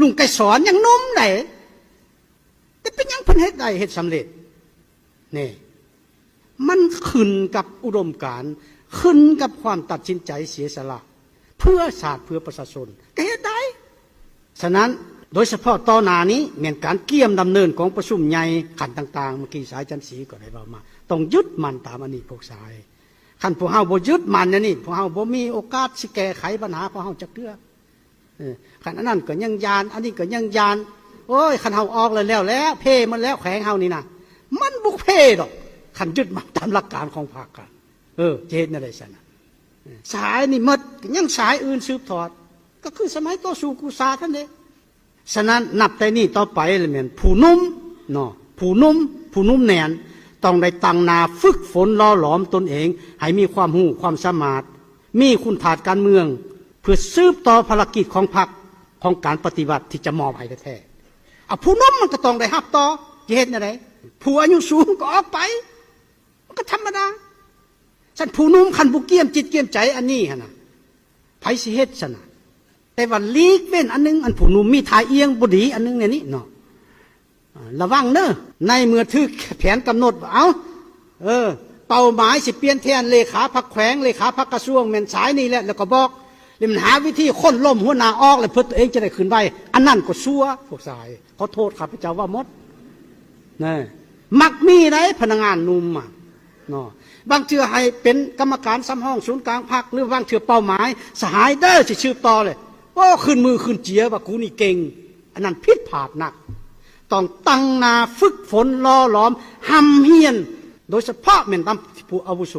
ลุงไก่สอนยังนุ่มไหนแต่เป็นยังเพิ่นเฮ็ดได้เฮ็ดสำเร็จนี่มันขึ้นกับอุดมการขึ้นกับความตัดสินใจเสียสละ เพื่อศาสตร์เพื่อประชาชนก็เฮ็ดได้ฉะนั้นโดยเฉพาะต่อหนานี้เหมือนการเกี่ยมดำเนินของประชุมใหญ่ขันต่างๆเมื่อกี้สายจันสีก็ได้บอกมา ต้องยึดมันตามอันนี้พวกสายขันพวกเฮาบ่ยึดมันอันนี่พวกเฮาบ่มีโอกาสสิแก้ไขปัญหาพวกเฮาจักเทื่อ ขันอันนั้นก็ยังยาน อันนี้ก็ยังยานโอ้ยขันเฮาออกเลยแล้วแล้ว เพมันแล้วแขวงเฮานี่นะมันบุกเพดอกขันยึดมันตามหลักการของพรรคกันเออเห็นอะไรสันสายนี่มดยังสายอื่นสืบทอด ก็คือสมัยต่อสู้กูซาท่านเองฉะนั้นนับแต่นี้ต่อไปเลยเหมือนผู้นุ่มเนาะผู้นุ่มผู้นุ่มแนนต้องได้ตั้งนาฝึกฝนล่อหลอมตนเอง ให้มีความหูความสามารถ มีคุณถาดการเมือง พื่อสืบต่อภารกิจของพรรคของการปฏิบัติที่จะมอบให้แท้ๆเอาผู้นุ่มมันก็ต้องได้รับต่อจะเห็นอะไรผู้อายุสูงก็ออกไป มันก็ธรรมดาฉันผู้นุ่มคันบุเกี่ยมจิตเกี่ยมใจอันนี้ฮะนะไผสิเฮ็ดสนะแต่ว่าลีกเว้นอันนึง อันผู้นุ่มมีทายเอียงบุดีอันนึงเนี่ยนี่เนาะระวังเนอะในเมื่อถือแผนกำหนดเอาเออ เป้าหมายสิเปลี่ยนแทนเลขาพักแขวงเลขาพักกระทรวงแม่นสายนี่แหละแล้วก็บอก เลยมันหาวิธีค้นล่มหัวนาออกเลยเพื่อตัวเองจะได้ขึ้นไปอันนั้นก็ซัวพวกสายเขอโทษข้าพเจ้าว่ามดนี่มักมีได้พนักงานนุ่มอะเนาะบางเทื่อให้เป็นกรรมการซ้ำห้องศูนย์กลางพักหรือบางเทื่อเป้าหมาย สหายเด้อสิชื่อต่อเลยโอ้ขึ้นมือขึ้นเจียว่ากูนี่เก่ง อันนั้นผิดพลาดหนัก ต้องตั้งนาฝึกฝนล่อหลอมหำเฮียน โดยเฉพาะแม่นตามผู้อาวุโส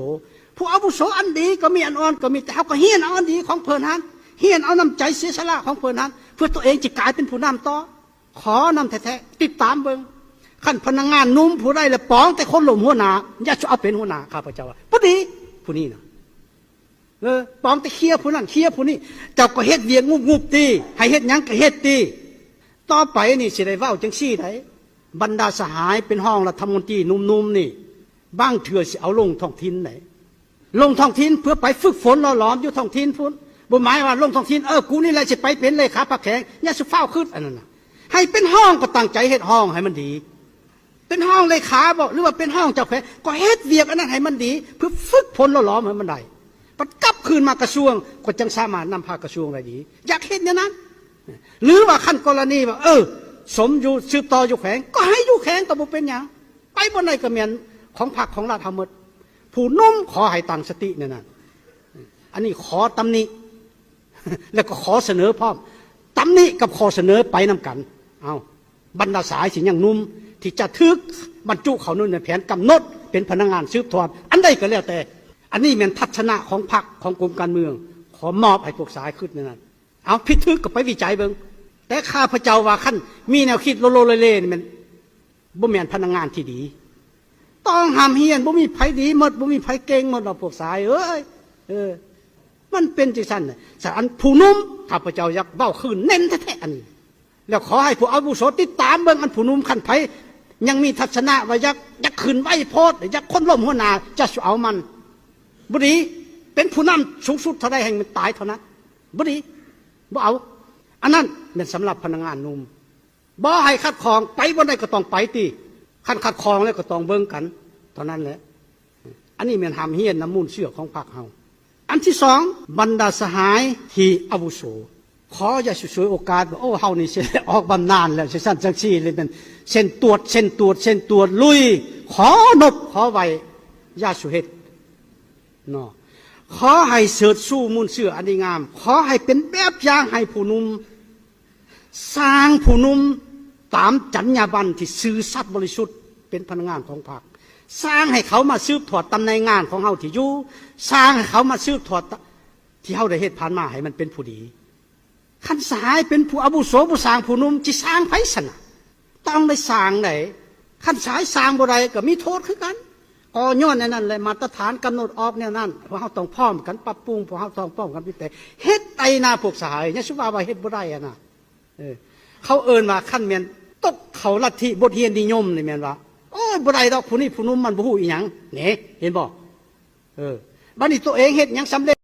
ผู้อาวุโสอันดีก็มีอันอ่อนก็มีแต่เขาก็เฮียนเอาอันดีของเพิ่นนั้นเฮียนเอาน้ำใจเสียสละของเพิ่นนั้นเพื่อตัวเองจะกลายเป็นผู้นำต่อ ขอนำแท้ๆติดตามเบิงขั้นพนักงานนุ่มผู้ใดละป้อง แต่คนหลมหัวหนาอย่าจะเอาเป็นหัวหนาข้าพเจ้าว่าผู้ดีผู้นี้นะเออป้องแต่เคียผู้นั้นเคียผู้นี้เจ้าก็เฮ็ดเวียงงุบงุบตีให้เฮ็ดยังก็เฮ็ดตีต่อไปนี่สิได้เว้าจังซี่ไดบรรดาสหายเป็นห้องรัฐมนตรีนุ่มๆนี่บ้างเถื่อสิเอาลงท้องถิ่นไหน ลงท้องถิ่นเพื่อไปฝึกฝนหล่อหลอมอยู่ท้องถิ่นพุ่นบ่หมายว่าลงท้องถิ่นเออกูนี่แหละสิไปเป็นเลขาพักแขงอย่าสิเฝ้าขึ้นอันนั้นนะให้เป็นห้องก็ตั้งใจเฮ็ดห้องให้มันดี เป็นห้องเลขาบอกหรือว่าเป็นห้องเจ้าแขวงก็เฮ็ดเวียกอันนั้นให้มันดี เพื่อฝึกผลหล่อหลอมให้มันได้ปัดกลับคืนมากระทรวงก็จังสามารถนำพากระทรวงได้ดีอยากเห็นอย่างนั้น หรือว่าขั้นกรณีว่าเออ สมอยู่สืบต่ออยู่แขวงก็ให้อยู่แขวงก็บ่เป็นหยังไปบนไหนก็เมียนของพรรคของราชธรรมด ผู้นุ่มขอให้ตั้งสติเนี่ยนะอันนี้ขอตำหนิแล้วก็ขอเสนอพร้อมตำหนิกับขอเสนอไปนำกัน เอาบรรดาสายสิอย่างนุ่ม ที่จะทึกบรรจุเขานู่นในแผนกำหนด เป็นพนักงานสืบทอดอันใดก็แล้วแต่ อันนี้เป็นทัศนะของพรรคของกรมการเมือง ขอมอบให้พวกสายขึ้นในนั้นเอาพิทึกก็ไปวิจัยเบิงแต่ข้าพเจ้าว่าขั้นมีแนวคิดโลโลเลเล่นี่มันบ่แมนพนักงานที่ดี ต้องหามเฮียนบ่มีไผดีหมดบ่มีไผเก่งหมดเราพวกสายเอ้ยเออ มันเป็นจังซั่นสารผู้นุ่มข้าพเจ้าอยากเบ้าคืนเน้นแท้ๆอันนี้ แล้วขอให้ผู้อาวุโสติดตามเบิ่งอันผู้นุ่มขันไผยังมีทัศนะว่าอยากอยากขึ้นไหวโพดอยากคนล้มหัวหนาจะสเอามันบุรีเป็นผู้นำสูงสุดเท่าใดแห่งมันตายเท่านั้นบุรีบ่เอา อันนั้นเป็นสำหรับพนักงานนุ่มบ่ให้คัดคองไปบ่ได้ก็ต้องไปตี คันคัดคองแล้วก็ต้องเบิ่งกันเท่านั้นแหละ อันนี้เป็นหามเฮียนน้ำมูลเชื่อของพรรคเฮาอันที่สองบรรดาสหายที่อาวุโสขออย่าช่วยโอกาสว่าโอ้เฮานี่เสียออกบำนาญแล้วเช่นสั้นจังซี่เลยเป็นเส้นตรวจเส้นตรวจเส้นตรวจลุย ขอนบขอไว้อย่าสุเฮ็ดเนาะขอให้เสิร์ชสู้มูลเชื่ออันดีงาม ขอให้เป็นแบบอย่างให้ผู้นุ่มสร้างผู้นุ่มตามจรรยาบรรณที่ซื่อสัตย์บริสุทธิ์ เป็นพนักงานของพรรคสร้างให้เขามาสืบถอดตำแหน่งงานของเฮาที่อยู่สร้างให้เขามาสืบถอดที่เฮาได้เฮ็ดผ่านมาให้มันเป็นผู้ดีขันสายเป็นผู้อาวุโสผู้สร้างผู้นุ่มจิสร้างไผสนะต้องได้สร้างไหนขันสายสร้างบ่ได้ก็มีโทษคือกันก็ย้อนในนั้นเลยมาตรฐานกำหนดออกแนวนั้นพราะเฮาต้องพร้อมกันปรับปรุงพราะเฮาต้องพร้อมกันพิแต่เฮ็ดไตนาพวกสหายเนี่ยสุว่าว่าเฮ็ดบ่ได้อะนะเออเขาเอิ้นว่าขั้นแม่นตกเขาลัทธิบทเรียนนิยมนี่แม่นว่า โอ้ยบ่ได้ดอกผู้นี้ผู้นุ่มมันบ่ฮู้อีหยังเนี่ยเห็นบ่เออบัดนี้ตัวเองเฮ็ดหยังสำเร็จ